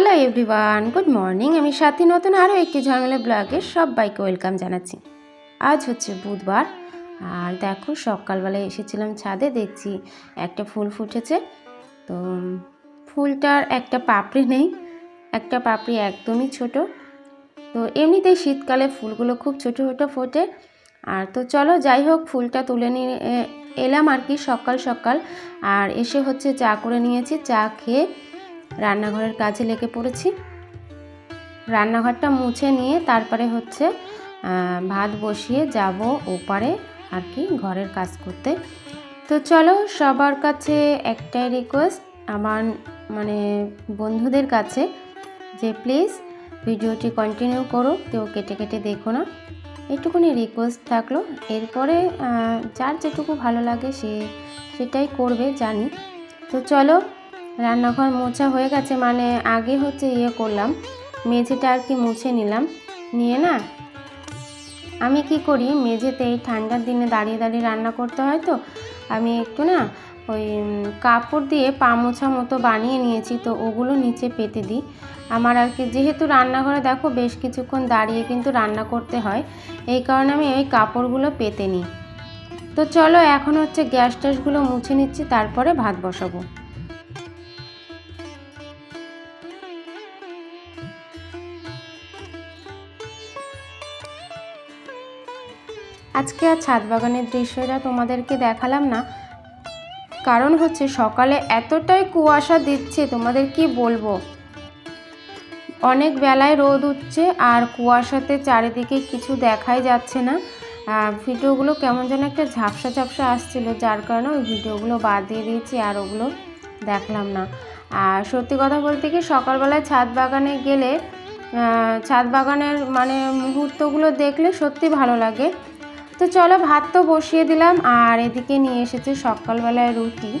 Hello everyone good morning আমি সাথী, নতুন আরও একটি ঝামেলা ব্লগে সবাইকে ওয়েলকাম জানাচ্ছি। আজ হচ্ছে বুধবার, আর দেখো সকালবেলায় এসেছিলাম ছাদে, দেখছি একটা ফুল ফুটেছে। তো, ফুলটার একটা পাপড়ি নেই, একটা পাপড়ি একদমই ছোট। তো এমনিতেই শীতকালে ফুলগুলো খুব ছোটো ছোটো ফোটে। আর তো চলো যাই হোক, ফুলটা তুলে নিয়ে এলাম আর কি সকাল সকাল। আর এসে হচ্ছে চা করে নিয়েছি, চা খেয়ে রান্নাঘরের কাজে লেগে পড়েছি। রান্নাঘরটা মুছে নিয়ে তারপরে হচ্ছে ভাত বসিয়ে যাব ওপারে আর কি ঘরের কাজ করতে। তো চলো সবার কাছে একটাই রিকোয়েস্ট আমার মানে বন্ধুদের কাছে যে প্লিজ ভিডিওটি কন্টিনিউ করো, কেউ কেটে কেটে দেখো না। একটুখানি রিকোয়েস্ট থাকল। এরপরে যার যেটুকু ভালো লাগে সে সেটাই করবে, জানি। তো চলো রান্নাঘর মোছা হয়ে গেছে মানে আগে হচ্ছে ইয়ে করলাম, মেঝেটা আর কি মুছে নিলাম। নিয়ে না, আমি কি করি, মেঝেতে এই ঠান্ডার দিনে দাঁড়িয়ে দাঁড়িয়ে রান্না করতে হয় তো, আমি একটু না ওই কাপড় দিয়ে পা মোছা মতো বানিয়ে নিয়েছি, তো ওগুলো নিচে পেতে দিই। আমার আর কি, যেহেতু রান্নাঘরে দেখো বেশ কিছুক্ষণ দাঁড়িয়ে কিন্তু রান্না করতে হয়, এই কারণে আমি ওই কাপড়গুলো পেতে নিই। তো চলো এখন হচ্ছে গ্যাস ট্যাসগুলো মুছে নিচ্ছি, তারপরে ভাত বসাবো। আজকে আর ছাদ বাগানের দৃশ্যটা তোমাদেরকে দেখালাম না। কারণ হচ্ছে সকালে এতটাই কুয়াশা দিচ্ছে, তোমাদের কি বলব? অনেক বেলায় রোদ উঠছে আর কুয়াশাতে চারিদিকে কিছু দেখাই যাচ্ছে না। ভিডিওগুলো কেমন যেন একটা ঝাপসা ঝাপসা আসছিল, যার কারণে ওই ভিডিওগুলো বাদ দিয়ে দিয়েছি আর ওগুলো দেখলাম না। আর সত্যি কথা বলতে কি, সকালবেলায় ছাদ বাগানে গেলে ছাদ বাগানের মানে মুহূর্তগুলো দেখলে সত্যি ভালো লাগে। তো চলো ভাত তো বসিয়ে দিলাম, আর এদিকে নিয়ে এসেছে সকালবেলায় রুটি।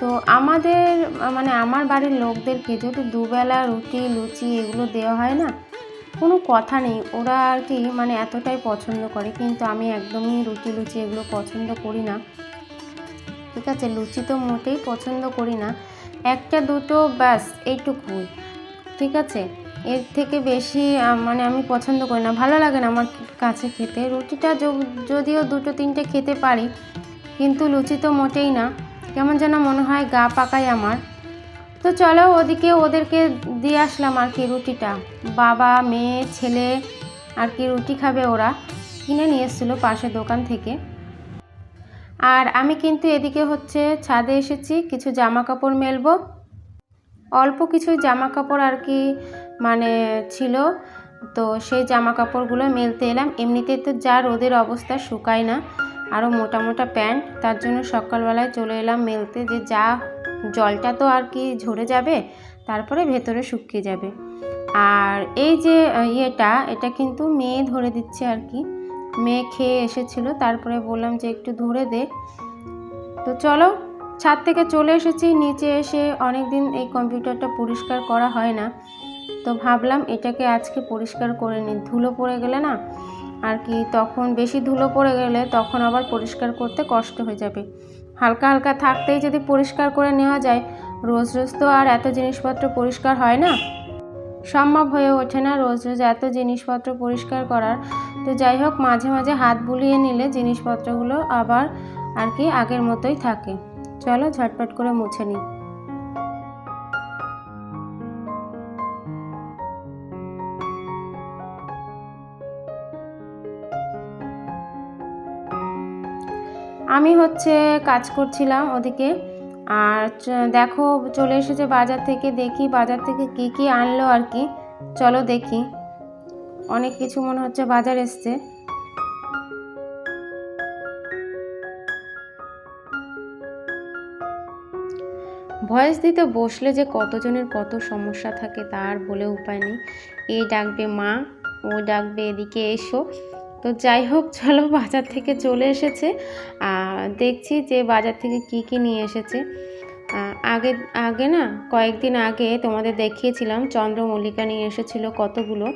তো আমাদের মানে আমার বাড়ির লোকদেরকে যদি দুবেলা রুটি, লুচি এগুলো দেওয়া হয় না, কোনো কথা নেই। ওরা আর কি মানে এতটাই পছন্দ করে, কিন্তু আমি একদমই রুটি, লুচি এগুলো পছন্দ করি না। ঠিক আছে, লুচি তো মোটেই পছন্দ করি না। একটা দুটো ব্যাস, এইটুকুই। ঠিক আছে? এর থেকে বেশি মানে আমি পছন্দ করি না। ভালো লাগে না আমার কাছে খেতে। রুটিটা যদিও দুটো তিনটে খেতে পারি, কিন্তু লুচি তো মোটেই না। কেমন যেন মনে হয় গা পাকায় আমার। তো চলো ওদিকে ওদেরকে দিয়ে আসলাম আর কি রুটিটা। বাবা, মেয়ে, ছেলে, আর কি রুটি খাবে ওরা। কিনে নিয়ে এসেছিল পাশের দোকান থেকে। আর আমি কিন্তু এদিকে হচ্ছে ছাদে এসেছি, কিছু জামা কাপড় মেলবো। অল্প কিছু জামা কাপড় আর কি মানে ছিল, তো সেই জামা কাপড়গুলো মেলতে এলাম। এমনিতে তো যা রোদের অবস্থা শুকায় না আরও মোটা মোটা প্যান্ট, তার জন্য সকালবেলায় চলে এলাম মেলতে যে যা জলটা তো আর কি ঝরে যাবে, তারপরে ভেতরে শুকিয়ে যাবে। আর এই যে ইয়েটা, এটা কিন্তু মেয়ে ধরে দিচ্ছে আর কি। মেয়ে খেয়ে এসেছিল, তারপরে বললাম যে একটু ধরে দে। তো চলো, ছাদ থেকে চলে এসেছি, নিচে এসে অনেক দিন এই কম্পিউটারটা পরিষ্কার করা হয় না। তো ভাবলাম এটাকে আজকে পরিষ্কার করে নিই। ধুলো পড়ে গেলে না আর কি, তখন বেশি ধুলো পড়ে গেলে তখন আবার পরিষ্কার করতে কষ্ট হয়ে যাবে। হালকা হালকা থাকতেই যদি পরিষ্কার করে নেওয়া যায়, রোজ রোজ তো আর এত জিনিসপত্র পরিষ্কার হয় না। সম্ভব হয়ে ওঠে না রোজ রোজ এত জিনিসপত্র পরিষ্কার করার। তো যাই হোক, মাঝে মাঝে হাত বুলিয়ে নিলে জিনিসপত্রগুলো আবার আর কি আগের মতোই থাকে। চলো ঝটপট করে মুছে নিই। আমি হচ্ছে কাজ করছিলাম ওদিকে। আর দেখো চলে এসেছে বাজার থেকে, দেখি বাজার থেকে কি কি আনলো আর কি। চলো দেখি। অনেক কিছু মনে হচ্ছে বাজার এসছে। ভয়েস দিতে বসলে যে কতজনের কত সমস্যা থাকে তার বলে উপায় নেই। এ ডাকবে মা, ও ডাকবে এদিকে এসো। তো যাই হোক, চলো বাজার থেকে চলে এসেছে। আর দেখছি যে বাজার থেকে কি কি নিয়ে এসেছে। আগে আগে না, কয়েকদিন আগে তোমাদের দেখিয়েছিলাম, চন্দ্রমল্লিকা নিয়ে এসেছিল কতগুলো।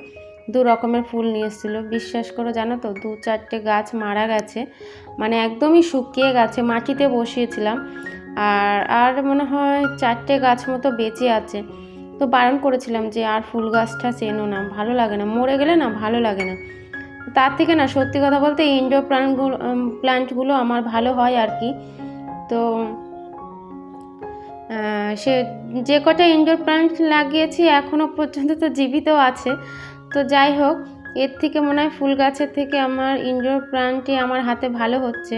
দু রকমের ফুল নিয়ে এসেছিল। বিশ্বাস করো জানো তো, দু চারটে গাছ মারা গেছে। মানে একদমই শুকিয়ে গেছে, মাটিতে বসিয়েছিলাম। আর আর মনে হয় চারটে গাছ মতো বেঁচে আছে। তো বারণ করেছিলাম যে আর ফুল গাছটা চেনো না, ভালো লাগে না। মরে গেলে না ভালো লাগে না। তার থেকে না, সত্যি কথা বলতে ইনডোর প্ল্যান্টগুলো প্ল্যান্টগুলো আমার ভালো হয় আর কি। তো সে যে কটা ইনডোর প্ল্যান্ট লাগিয়েছি এখনও পর্যন্ত তো জীবিত আছে। তো যাই হোক, এর থেকে মনে হয় ফুল গাছের থেকে আমার ইনডোর প্ল্যান্টই আমার হাতে ভালো হচ্ছে।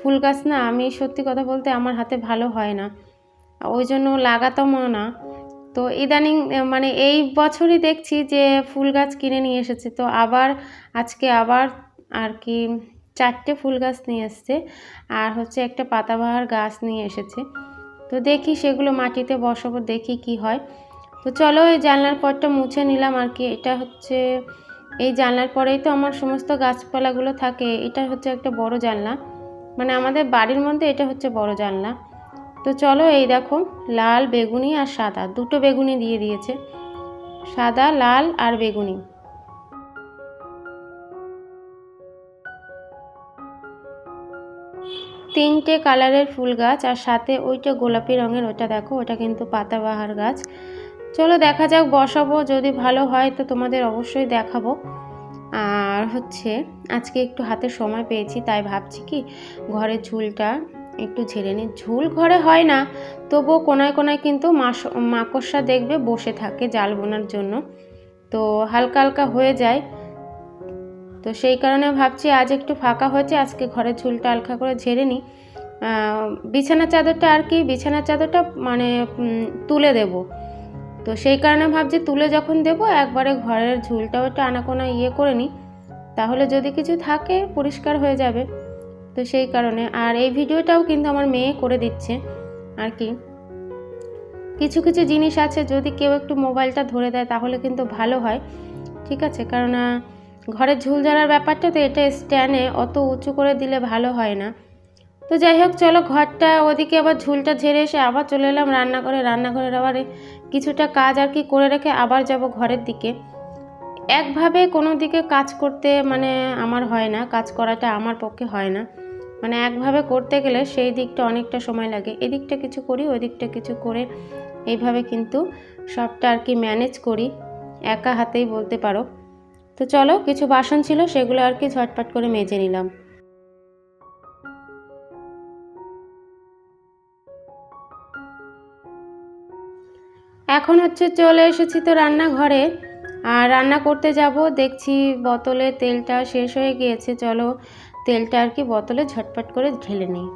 ফুল গাছ না, আমি সত্যি কথা বলতে আমার হাতে ভালো হয় না। ওই জন্য লাগাতামও না। তো ইদানিং মানে এই বছরই দেখছি যে ফুল গাছ কিনে নিয়ে এসেছে। তো আবার, আজকে আবার আর কি চারটে ফুল গাছ নিয়ে এসছে আর হচ্ছে একটা পাতাবাহার গাছ নিয়ে এসেছে। তো দেখি সেগুলো মাটিতে বসাবো, দেখি কি হয়। তো চলো এই জানলার পরটা মুছে নিলাম আর কি। এটা হচ্ছে, এই জানলার পরেই তো আমার সমস্ত গাছপালাগুলো থাকে। এটা হচ্ছে একটা বড় জানলা। মানে আমাদের বাড়ির মধ্যে এটা হচ্ছে বড় জানলা। তো চলো এই দেখো, লাল বেগুনি আর সাদা। দুটো বেগুনি দিয়ে দিয়েছে। সাদা, লাল আর বেগুনি। তিনটে কালারের ফুল গাছ আর সাথে ওইটা গোলাপি রঙের ওটা দেখো ওটা কিন্তু পাতাবাহার গাছ। চলো দেখা যাক, বসাবো, যদি ভালো হয় তো তোমাদের অবশ্যই দেখাবো। আর হচ্ছে, আজকে একটু হাতে সময় পেয়েছি, তাই ভাবছি কি, ঘরের ঝুলটা একটু ঝেড়ে নিই ঝুল ঘরে হয় না, তবুও কোনায় কোনায় কিন্তু মাস, মাকড়সা দেখবে, বসে থাকে জাল বোনার জন্য। তো হালকা হালকা হয়ে যায়। তো সেই কারণে ভাবছি আজ একটু ফাঁকা হয়েছে, আজকে ঘরের ঝুলটা হালকা করে ঝেড়ে নিই। বিছানার চাদরটা আর কি, বিছানার চাদরটা মানে তুলে দেব। তো সেই কারণে ভাবছি তুলে যখন দেব, একবারে ঘরের ঝুলটাও একটু আনাকোনা ইয়ে করে নিই। তাহলে যদি কিছু থাকে, পরিষ্কার হয়ে যাবে। তো সেই কারণে। আর এই ভিডিওটাও কিন্তু আমার মেয়ে করে দিচ্ছে আর কি। কিছু কিছু জিনিস আছে, যদি কেউ একটু মোবাইলটা ধরে দেয় তাহলে কিন্তু ভালো হয়, ঠিক আছে? কারণ ঘরের ঝুল ঝাড়ার ব্যাপারটা তো এটা স্ট্যান্ডে অত উঁচু করে দিলে ভালো হয় না। তো যাই হোক, চলো ঘরটা ওদিকে আবার ঝুলটা ঝেড়ে এসে আবার চলে এলাম রান্নাঘরে। রান্নাঘরের আবার কিছুটা কাজ আর কি করে রেখে আবার যাব ঘরের দিকে। একভাবে কোনো দিকে কাজ করতে মানে আমার হয় না, কাজ করাটা আমার পক্ষে হয় না। মানে একভাবে করতে গেলে সেই দিকটা অনেকটা সময় লাগে। এদিকটা কিছু করি ওই দিকটা কিছু করে এইভাবে কিন্তু সবটা আর কি ম্যানেজ করি। একা হাতেই বলতে পারো। তো চলো, কিছু বাসন ছিল, সেগুলো আর কি ঝটপট করে মেজে নিলাম। এখন হচ্ছে চলে এসেছি তো রান্নাঘরে। আর রান্না করতে যাব, দেখছি বোতলে তেলটা শেষ হয়ে গিয়েছে, চলো তেলটা আর কি বোতলে ঝটপট করে ঢেলে নিই।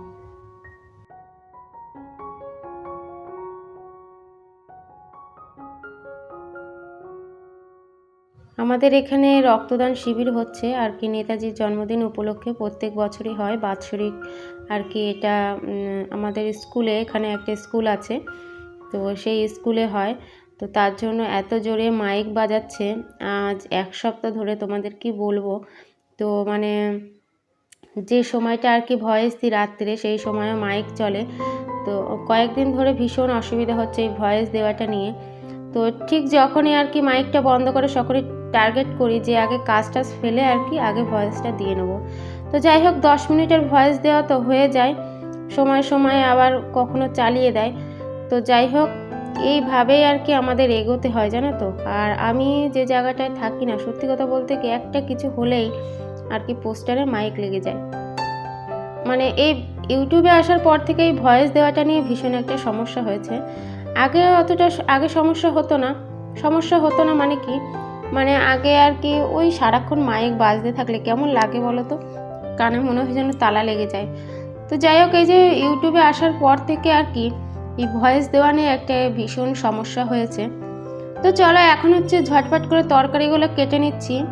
আমাদের এখানে রক্তদান শিবির হচ্ছে, আর কি নেতাজির জন্মদিন উপলক্ষে প্রত্যেক বছরই হয় বাৎসরিক আর কি এটা আমাদের স্কুলে এখানে একটা স্কুল আছে, তো সেই স্কুলে হয়। তো তার জন্য এত জোরে মাইক বাজাচ্ছে, আজ এক সপ্তাহ ধরে তোমাদের কি বলব? তো মানে যে সময়টা আর কি ভয়েস দিই রাত্রে, সেই সময় মাইক চলে। তো কয়েকদিন ধরে ভীষণ অসুবিধা হচ্ছে এই ভয়েস দেওয়াটা নিয়ে। তো ঠিক যখনই আর কি মাইকটা বন্ধ করে সকলে টার্গেট করি যে আগে কাজ টাজ ফেলে আর কি আগে ভয়েসটা দিয়ে নেব। তো যাই হোক, দশ মিনিটের ভয়েস দেওয়া তো হয়ে যায়। সময় সময় আবার কখনো চালিয়ে দেয়। তো যাই হোক, এইভাবেই আর কি আমাদের এগোতে হয়, জানো তো। আর আমি যে জায়গাটায় থাকি না, সত্যি কথা বলতে কি একটা কিছু হলেই আর কি পোস্টারে মাইক লেগে যায়। মানে এই ইউটিউবে আসার পর থেকে এই ভয়েস দেওয়াটা নিয়ে ভীষণ একটা সমস্যা হয়েছে। আগে অতটা আগে সমস্যা হতো না। সমস্যা হতো না মানে কি? মানে আগে আর কি ওই সারাক্ষণ মাইক বাজতে থাকলে কেমন লাগে বলো তো? কানে মনে হয় যেন তালা লেগে যায়। তো যাই হোক, এই যে ইউটিউবে আসার পর থেকে আর কি এই ভয়েস দেওয়া নিয়ে একটা ভীষণ সমস্যা হয়েছে। তো চলো এখন হচ্ছে ঝটপট করে তরকারিগুলো কেটে নিচ্ছি।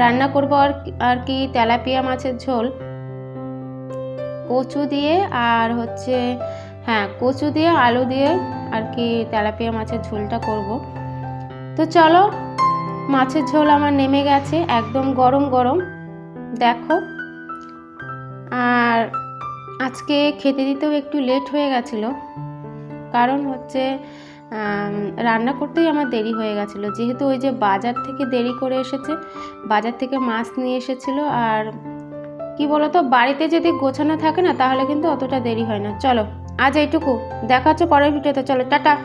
রান্না করব আর আর কি তেলাপিয়া মাছের ঝোল। কচু দিয়ে আর হচ্ছে হ্যাঁ কচু দিয়ে, আলু দিয়ে আর কি তেলাপিয়া মাছের ঝোলটা করব। তো চলো, মাছের ঝোল আমার নেমে গেছে, একদম গরম গরম। দেখো, আর আজকে খেতে দিতেও একটু লেট হয়ে গেছিল। কারণ হচ্ছে রান্না করতেই আমার দেরি হয়ে গেছিল। যেহেতু ওই যে বাজার থেকে দেরি করে এসেছে, বাজার থেকে মাছ নিয়ে এসেছিল আর কি বলতো, বাড়িতে যদি গোছানো থাকে না, তাহলে কিন্তু অতটা দেরি হয় না। চলো, আজ এইটুকু। দেখা হচ্ছে পরের ভিডিওতে। চলো, টাটা।